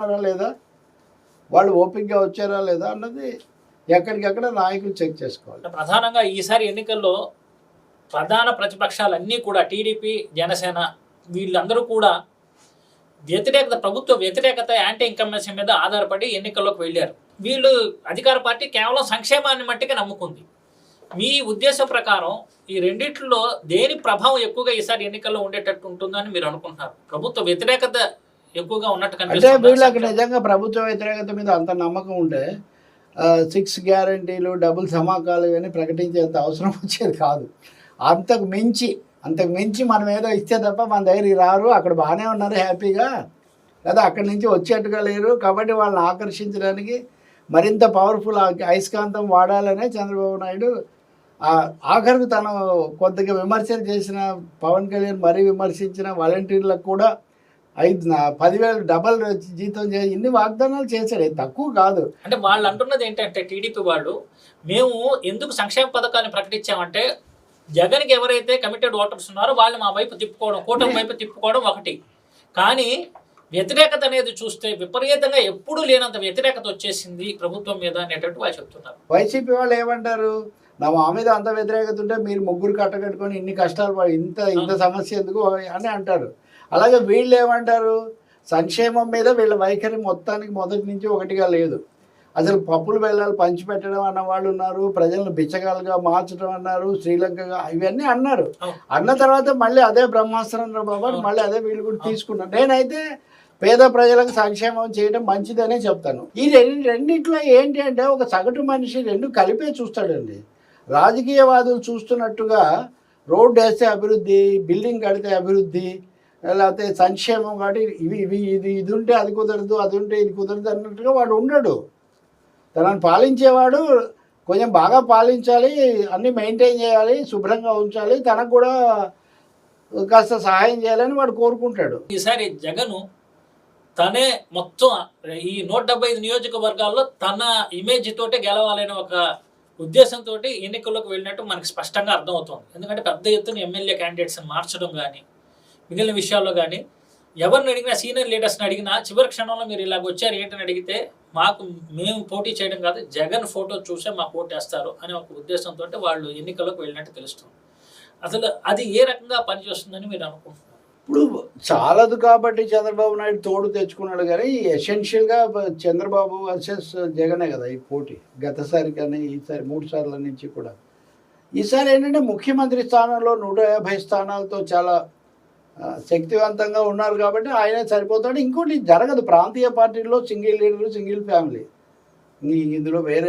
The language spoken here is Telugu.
ఉన్నారా లేదా? వాళ్ళు ఓపికగా వచ్చారా లేదా అన్నది ఎక్కడికక్కడ నాయకులు చెక్ చేసుకోవాలి. అంటే ప్రధానంగా ఈసారి ఎన్నికల్లో ప్రధాన ప్రతిపక్షాలన్నీ కూడా టీడీపీ జనసేన వీళ్ళందరూ కూడా వ్యతిరేకత ప్రభుత్వ వ్యతిరేకత యాంటీ ఇన్కమెన్సీ మీద ఆధారపడి ఎన్నికల్లోకి వెళ్ళారు. వీళ్ళు అధికార పార్టీ కేవలం సంక్షేమాన్ని మట్టికి నమ్ముకుంది. మీ ఉద్దేశం ప్రకారం ఈ రెండిట్లో దేని ప్రభావం ఎక్కువగా ఈసారి ఎన్నికల్లో ఉండేటట్టు ఉంటుందని మీరు అనుకుంటున్నారు? ప్రభుత్వ వ్యతిరేకత ఎక్కువగా ఉన్నట్టు అంటే వీళ్ళకి నిజంగా ప్రభుత్వ వ్యతిరేకత మీద అంత నమ్మకం ఉంటే సిక్స్ గ్యారంటీలు డబుల్ ధమాకాలు ఇవన్నీ ప్రకటించేంత అవసరం వచ్చేది కాదు. అంతకు మించి అంతకు మించి మనం ఏదో ఇస్తే తప్ప మన దగ్గరికి రారు అక్కడ బాగానే ఉన్నారు హ్యాపీగా. లేదా అక్కడి నుంచి వచ్చేట్టుగా లేరు. కాబట్టి వాళ్ళని ఆకర్షించడానికి మరింత పవర్ఫుల్ అయస్కాంతం వాడాలనే చంద్రబాబు నాయుడు ఆఖరికి తను కొద్దిగా విమర్శలు చేసిన పవన్ కళ్యాణ్ మరీ విమర్శించిన వాలంటీర్లకు కూడా ఐదు పదివేలు డబల్ జీతం చేసి ఇన్ని వాగ్దానాలు చేశాడు. తక్కువ కాదు. అంటే వాళ్ళు అంటున్నది ఏంటంటే టీడీపీ వాళ్ళు మేము ఎందుకు సంక్షేమ పథకాన్ని ప్రకటించామంటే జగన్కి ఎవరైతే కమిటెడ్ ఓటర్స్ ఉన్నారో వాళ్ళు మా వైపు తిప్పుకోవడం కూటమి వైపు తిప్పుకోవడం ఒకటి. కానీ వ్యతిరేకత అనేది చూస్తే విపరీతంగా ఎప్పుడూ లేనంత వ్యతిరేకత వచ్చేసింది ప్రభుత్వం మీద అనేటట్టు వాళ్ళు చెప్తున్నారు. వైసీపీ వాళ్ళు ఏమంటారు? నా మా మీద అంత వ్యతిరేకత ఉంటే మీరు ముగ్గురు కట్టకట్టుకొని ఇన్ని కష్టాలు ఇంత ఇంత సమస్య ఎందుకు అని అంటారు. అలాగే వీళ్ళు ఏమంటారు? సంక్షేమం మీద వీళ్ళ వైఖరి మొత్తానికి మొదటి నుంచి ఒకటిగా లేదు. అసలు పప్పులు బెల్లాలు పంచిపెట్టడం అన్న వాళ్ళు ఉన్నారు ప్రజలను బిచ్చగాలుగా మార్చడం అన్నారు శ్రీలంకగా ఇవన్నీ అన్నారు. అన్న తర్వాత మళ్ళీ అదే బ్రహ్మాస్త్రం బాబా. మళ్ళీ అదే వీళ్ళు కూడా తీసుకున్నారు. నేనైతే పేద ప్రజలకు సంక్షేమం చేయడం మంచిదనే చెప్తాను. ఈ రెండు రెండిట్లో ఏంటి అంటే ఒక సగటు మనిషి రెండు కలిపే చూస్తాడండి. రాజకీయవాదులు చూస్తున్నట్టుగా రోడ్డు వేస్తే అభివృద్ధి బిల్డింగ్ కడితే అభివృద్ధి లేకపోతే సంక్షేమం కాబట్టి ఇవి ఇవి ఇది ఇది ఉంటే అది కుదరదు అది ఉంటే ఇది కుదరదు అన్నట్టుగా వాడు ఉండడు. తనని పాలించేవాడు కొంచెం బాగా పాలించాలి అన్నీ మెయింటైన్ చేయాలి శుభ్రంగా ఉంచాలి తనకు కూడా కాస్త సహాయం చేయాలని వాడు కోరుకుంటాడు. ఈసారి జగన్ తనే మొత్తం ఈ నూట డెబ్బై ఐదు నియోజకవర్గాల్లో తన ఇమేజ్ తోటే గెలవాలనే ఒక ఉద్దేశంతో ఎన్నికల్లోకి వెళ్ళినట్టు మనకి స్పష్టంగా అర్థమవుతుంది. ఎందుకంటే పెద్ద ఎత్తున ఎమ్మెల్యే క్యాండిడేట్స్ని మార్చడం కానీ మిగిలిన విషయాల్లో కానీ ఎవరిని అడిగినా సీనియర్ లీడర్స్ని అడిగినా చివరి క్షణంలో మీరు ఇలాగ వచ్చారు ఏంటని అడిగితే మాకు మేము పోటీ చేయడం కాదు జగన్ ఫోటో చూసే మాకు ఓటేస్తారు అనే ఒక ఉద్దేశంతో వాళ్ళు ఎన్నికలకు వెళ్ళినట్టు తెలుస్తుంది. అసలు అది ఏ రకంగా పనిచేస్తుందని మీరు అనుకుంటున్నారు? ఇప్పుడు చాలదు కాబట్టి చంద్రబాబు నాయుడు తోడు తెచ్చుకున్నాడు కానీ ఎసెన్షియల్గా చంద్రబాబు వర్సెస్ జగనే కదా ఈ పోటీ. గతసారి కానీ ఈసారి మూడు సార్ల నుంచి కూడా. ఈసారి ఏంటంటే ముఖ్యమంత్రి స్థానంలో నూట యాభై స్థానాలతో చాలా శక్తివంతంగా ఉన్నారు కాబట్టి ఆయనే సరిపోతాడు. ఇంకోటి జరగదు. ప్రాంతీయ పార్టీల్లో సింగిల్ లీడర్ సింగిల్ ఫ్యామిలీ. ఇందులో వేరే